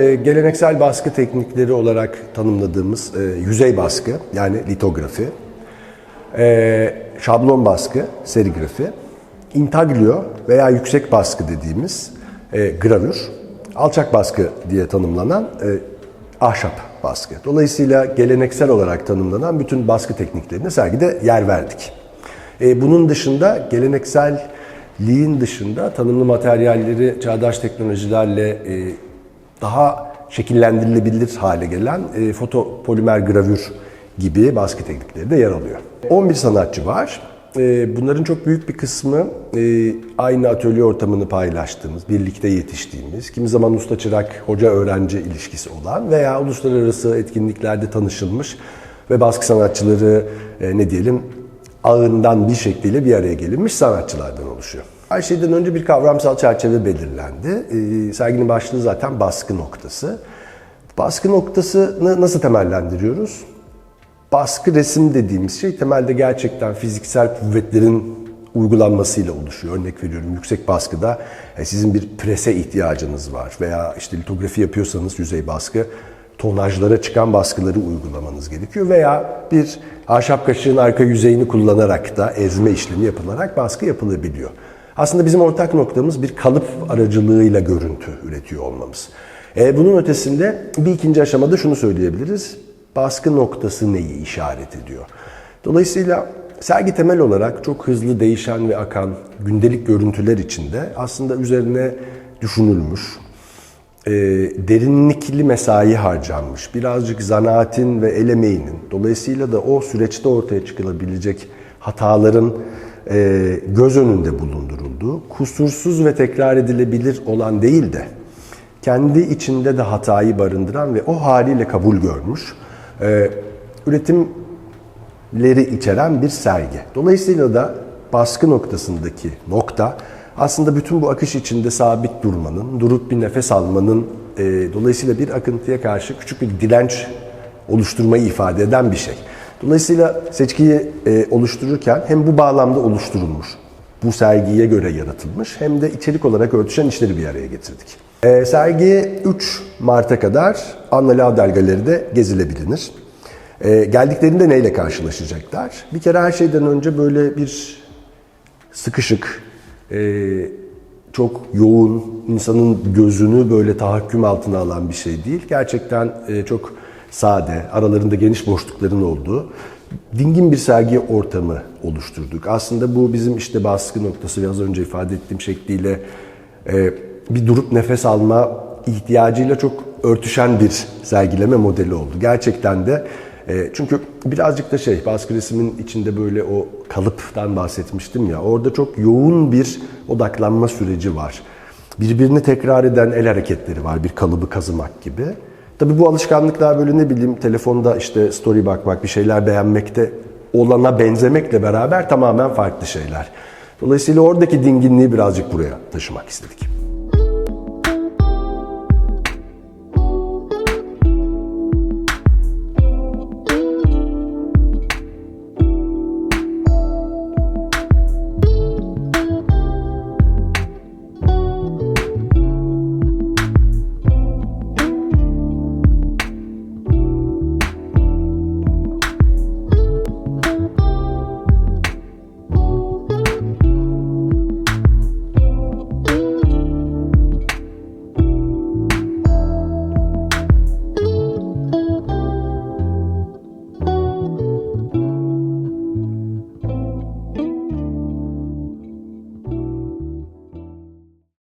e, geleneksel baskı teknikleri olarak tanımladığımız e, yüzey baskı yani litografi, e, şablon baskı, serigrafi, intaglio veya yüksek baskı dediğimiz e, gravür, alçak baskı diye tanımlanan e, ahşap baskı. Dolayısıyla geleneksel olarak tanımlanan bütün baskı tekniklerine sergide yer verdik. E, bunun dışında gelenekselliğin dışında tanımlı materyalleri çağdaş teknolojilerle e, daha şekillendirilebilir hale gelen e, fotopolimer gravür gibi baskı teknikleri de yer alıyor. 11 sanatçı var. E, bunların çok büyük bir kısmı e, aynı atölye ortamını paylaştığımız, birlikte yetiştiğimiz, kimi zaman usta çırak hoca öğrenci ilişkisi olan veya uluslararası etkinliklerde tanışılmış ve baskı sanatçıları e, ne diyelim ağından bir şekliyle bir araya gelinmiş sanatçılardan oluşuyor. Her şeyden önce bir kavramsal çerçeve belirlendi. Ee, serginin başlığı zaten baskı noktası. Baskı noktasını nasıl temellendiriyoruz? Baskı resim dediğimiz şey temelde gerçekten fiziksel kuvvetlerin uygulanmasıyla oluşuyor. Örnek veriyorum yüksek baskıda e, sizin bir prese ihtiyacınız var veya işte litografi yapıyorsanız yüzey baskı tonajlara çıkan baskıları uygulamanız gerekiyor veya bir ahşap kaşığın arka yüzeyini kullanarak da ezme işlemi yapılarak baskı yapılabiliyor. Aslında bizim ortak noktamız bir kalıp aracılığıyla görüntü üretiyor olmamız. E, bunun ötesinde bir ikinci aşamada şunu söyleyebiliriz. Baskı noktası neyi işaret ediyor? Dolayısıyla sergi temel olarak çok hızlı değişen ve akan gündelik görüntüler içinde aslında üzerine düşünülmüş, e, derinlikli mesai harcanmış, birazcık zanaatin ve el emeğinin, dolayısıyla da o süreçte ortaya çıkılabilecek hataların göz önünde bulundurulduğu, kusursuz ve tekrar edilebilir olan değil de, kendi içinde de hatayı barındıran ve o haliyle kabul görmüş, e, üretimleri içeren bir sergi. Dolayısıyla da baskı noktasındaki nokta, aslında bütün bu akış içinde sabit durmanın, durup bir nefes almanın, e, dolayısıyla bir akıntıya karşı küçük bir direnç oluşturmayı ifade eden bir şey. Dolayısıyla seçkiyi e, oluştururken hem bu bağlamda oluşturulmuş, bu sergiye göre yaratılmış hem de içerik olarak örtüşen işleri bir araya getirdik. E, sergi 3 Mart'a kadar Anna Laudel Galeri'de gezilebilir. E, geldiklerinde neyle karşılaşacaklar? Bir kere her şeyden önce böyle bir sıkışık, e, çok yoğun, insanın gözünü böyle tahakküm altına alan bir şey değil. Gerçekten e, çok sade, aralarında geniş boşlukların olduğu dingin bir sergi ortamı oluşturduk. Aslında bu bizim işte baskı noktası ve az önce ifade ettiğim şekliyle e, bir durup nefes alma ihtiyacıyla çok örtüşen bir sergileme modeli oldu. Gerçekten de e, çünkü birazcık da şey baskı resmin içinde böyle o kalıptan bahsetmiştim ya orada çok yoğun bir odaklanma süreci var. Birbirini tekrar eden el hareketleri var bir kalıbı kazımak gibi. Tabii bu alışkanlıklar böyle ne bileyim telefonda işte story bakmak, bir şeyler beğenmekte olana benzemekle beraber tamamen farklı şeyler. Dolayısıyla oradaki dinginliği birazcık buraya taşımak istedik.